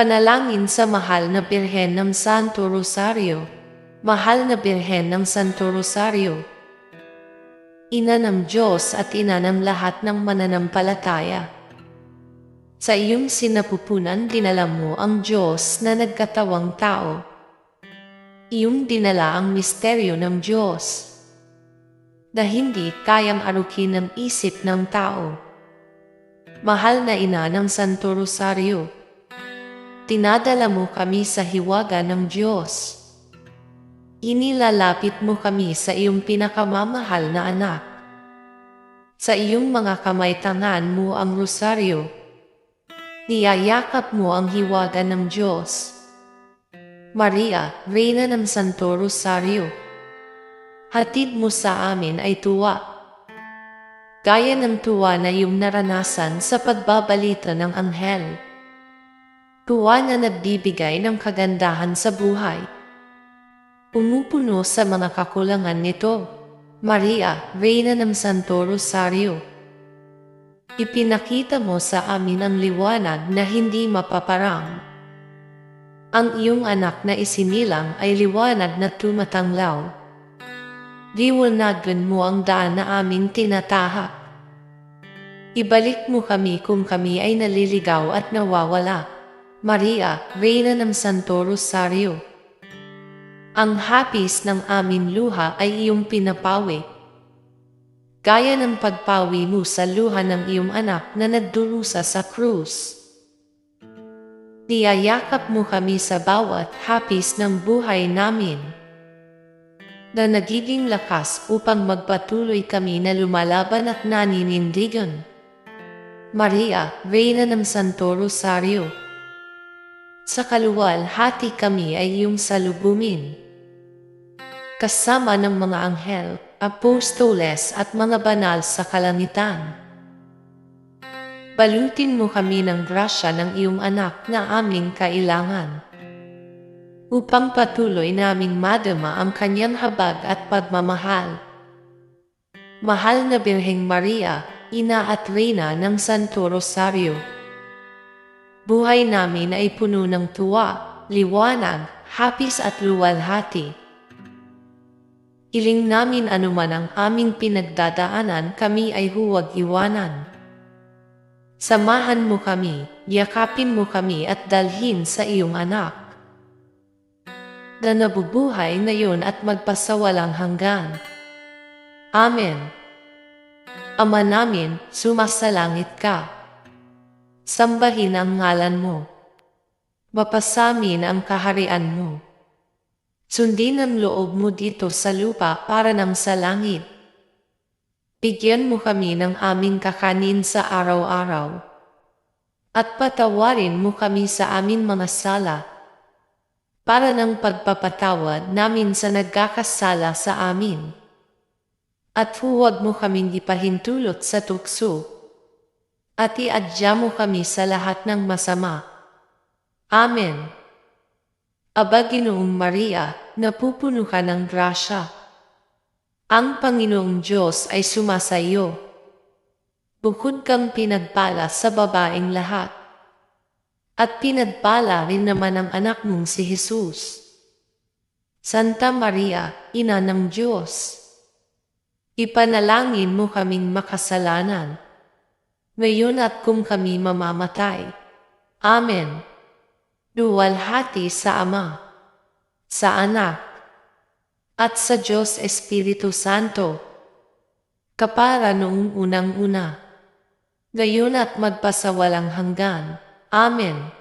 Panalangin sa mahal na Birhen ng Santo Rosario. Mahal na Birhen ng Santo Rosario. Ina ng Diyos at ina ng lahat ng mananampalataya. Sa iyong sinapupunan dinala mo ang Diyos na nagkatawang tao. Iyong dinala ang misteryo ng Diyos na hindi kayang arukin ng isip ng tao. Mahal na ina ng Santo Rosario, tinadala mo kami sa hiwaga ng Diyos. Inilalapit mo kami sa iyong pinakamamahal na anak. Sa iyong mga kamay tangan mo ang rosaryo. Niyayakap mo ang hiwaga ng Diyos. Maria, Reyna ng Santo Rosario, hatid mo sa amin ay tuwa. Gaya ng tuwa na iyong naranasan sa pagbabalita ng anghel tuwa na nagbibigay ng kagandahan sa buhay. Pumupuno sa mga kakulangan nito, Maria, Reyna ng Santo Rosario. Ipinakita mo sa amin ang liwanag na hindi mapaparang. Ang iyong anak na isinilang ay liwanag na tumatanglaw. Liwanagan mo ang daan na aming tinatahak. Ibalik mo kami kung kami ay naliligaw at nawawala. Maria, Reyna ng Santo Rosario. Ang hapis ng aming luha ay iyong pinapawi. Gaya ng pagpawi mo sa luha ng iyong anak na nagdurusa sa krus. Niyayakap mo kami sa bawat hapis ng buhay namin na nagiging lakas upang magpatuloy kami na lumalaban at naninindigan. Maria, Reyna ng Santo Rosario, sa kaluwal, hati kami ay iyong salubungin. Kasama ng mga anghel, apostoles at mga banal sa kalangitan. Balutin mo kami ng grasya ng iyong anak na aming kailangan. Upang patuloy naming madama ang kanyang habag at pagmamahal. Mahal na Birheng Maria, Ina at Reyna ng Santo Rosario, Buhay namin ay puno ng tuwa, liwanag, hapis at luwalhati. Iling namin anuman ang aming pinagdadaanan, kami ay huwag iwanan. Samahan mo kami, yakapin mo kami at dalhin sa iyong anak. Na nabubuhay ngayon at magpasawalang hanggan. Amen. Ama namin, sumasalangit ka Sambahin ang ngalan mo. Mapasamin ang kaharian mo. Sundin ang loob mo dito sa lupa para ng sa langit. Bigyan mo kami ng aming kakanin sa araw-araw. At patawarin mo kami sa aming mga sala para ng pagpapatawad namin sa nagkakasala sa amin. At huwag mo kaming ipahintulot sa tukso at iadya mo kami sa lahat ng masama. Amen. Aba Ginoong Maria, napupuno ka ng grasya. Ang Panginoong Diyos ay sumasa iyo. Bukod kang pinagpala sa babaeng lahat. At pinagpala rin naman ang anak mong si Jesus. Santa Maria, Ina ng Diyos, ipanalangin mo kaming makasalanan ngayon at kung kami mamamatay. Amen. Duwalhati sa Ama, sa Anak, at sa Diyos Espiritu Santo, kapara noong unang-una, ngayon at magpasawalang hanggan. Amen.